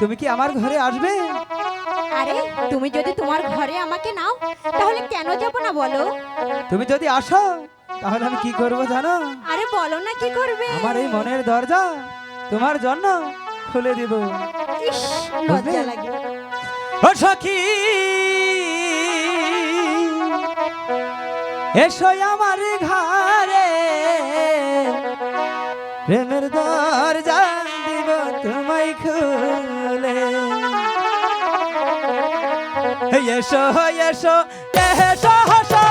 তুমি কি আমার ঘরে আসবে? আরে তুমি যদি তোমার ঘরে আমাকে নাও তাহলে কেন যাব না বলো? তুমি যদি আসো তাহলে আমি কি করব জানো? আরে বলো না কি করবে? আমার এই মনের দরজা তোমার জন্য খুলে দিব। ইস, লজ্জা লাগে। ও সখী এসো আমার ঘরে। প্রেমের দরজা এসো এসো এসো